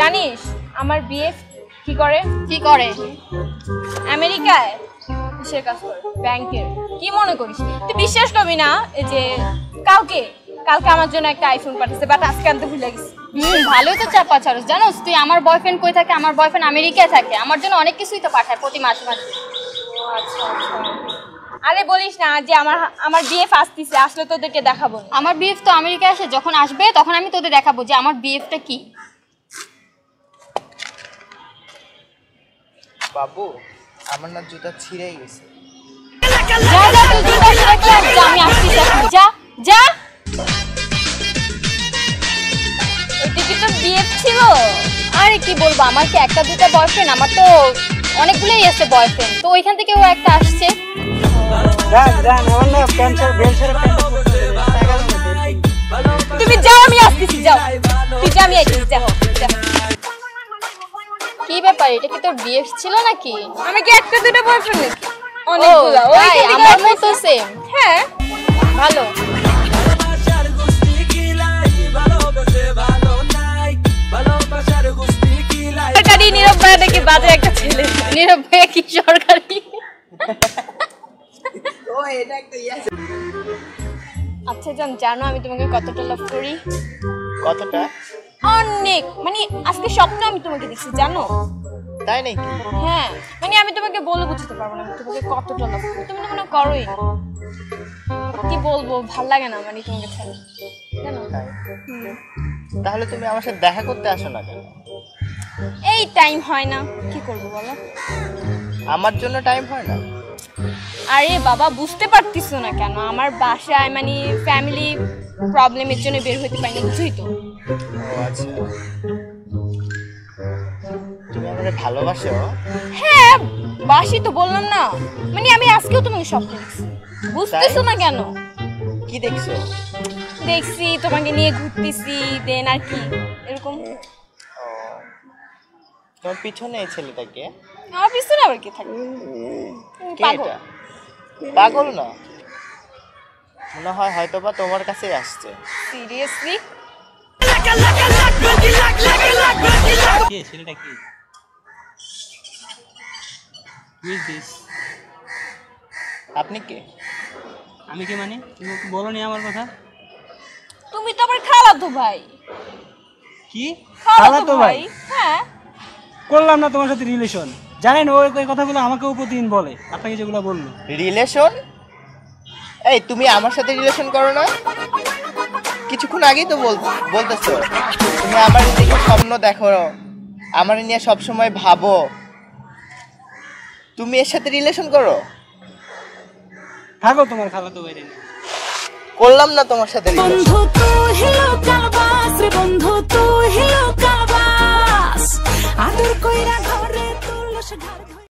জানিস আমার বিয়ে কি করে? কি করে? আমেরিকায়। কিসের কাজ করে? ব্যাংকের কি মনে করিস? তুই বিশ্বাস করবি না যে কাউকে? কালকে আমার জন্য একটা আইফোন পাঠিয়েছে বাট আজকে আনতে ভুলে গেছি। ভালোই তো চাপা ছাড়স। জানোস তুই আমার বয়ফ্রেন্ড কই থাকে? আমার বয়ফ্রেন্ড আমেরিকায় থাকে। আমার জন্য অনেক কিছুই তো পাঠায় প্রতি মাসে মাসে। আচ্ছা আচ্ছা। আরে বলিস না যে আমার আমার বিয়ে আসতেছে আসলে তোদেরকে দেখাবো। আমার বিএফ তো আমেরিকায় আসে। যখন আসবে তখন আমি তোদের দেখাবো যে আমার বিএফটা কি। বাবু আমার না জুতা গেছে। যা যা ছিঁড়ে এটা কি বিয়ে ছিল আরে কি বলব আমার কি একটা দুটা বয়ফ্রেন্ড আমার তো অনেকগুলোই আছে বয়ফ্রেন্ড তো ওইখান থেকে ও একটা আসছে তুমি যাও আমি আসতেছি যাও। তুই যা আমি আসতেছি যাও যা। কি ব্যাপার? এটা কি তোর বিএফ ছিল নাকি? আমি কি একটা দুটো বয়ফ্রেন্ড নাকি অনেকগুলো। থেকে আমার। মতো সেম হ্যাঁ। ভালো। সরকারি নীরব ভাই নাকি বাজে একটা ছেলে? নীরব কি সরকারি? ও এটা একটা আচ্ছা জান জানো আমি তোমাকে কতটা লাভ করি? কতটা? অনেক। মানে আজকে স্বপ্ন আমি তোমাকে দেখছি জানো? তাই নাকি? হ্যাঁ। মানে আমি তোমাকে বলে বুঝতে পারব না আমি তোমাকে কতটা লাভ করি। তুমি তো মনে করোই। কি বলব ভালো লাগে না মানে তোমাকে ছাড়া। তাই? তাহলে তুমি আমার সাথে দেখা করতে আসো না কেন? এই টাইম হয় না। কি করব বলো? আমার জন্য টাইম হয় না? আরে বাবা বুঝতে পারতিস না কেন? আমার বাসায় মানে ফ্যামিলি প্রবলেমের জন্য বের হতে পারিনি বুঝই তো? আচ্ছা। তুমি আমাকে ভালোবাসো? হ্যাঁ বাসি তো বললাম না। মানে আমি আজকেও তোমাকে স্বপ্ন দেখছি বুঝতেছো না কেন? কি দেখছ? দেখছি তোমাকে নিয়ে ঘুরতেছি দেন আর কি এরকম। তোমার পিছনে এই ছেলেটাকে আমার পিছনে আবার কি থাকে তুমি কে পাগল। এটা? পাগল না। মনে হয় হয়তো বা তোমার কাছেই আসছে। সিরিয়াসলি কে ছেলেটা আপনি কে? আমি কে মানে? তুমি বলো নি আমার কথা? তুমি তো আবার খালাতো ভাই। কি? খালাতো ভাই? হ্যাঁ। করলাম না তোমার সাথে রিলেশন জানেন ওই ওই কথাগুলো আমাকেও প্রতিদিন বলে। আপনাকে যেগুলো বলল। রিলেশন এই তুমি আমার সাথে রিলেশন করো না? কিছুক্ষণ আগেই তো বল বলতেছো। তুমি আমার দিকে স্বপ্ন দেখো। আমার নিয়ে সব সময় ভাবো। তুমি এর সাথে রিলেশন করো? থাকো তোমার খালাতো বাইরে করলাম না তোমার সাথে রিলেশন বন্ধু। should gotta go.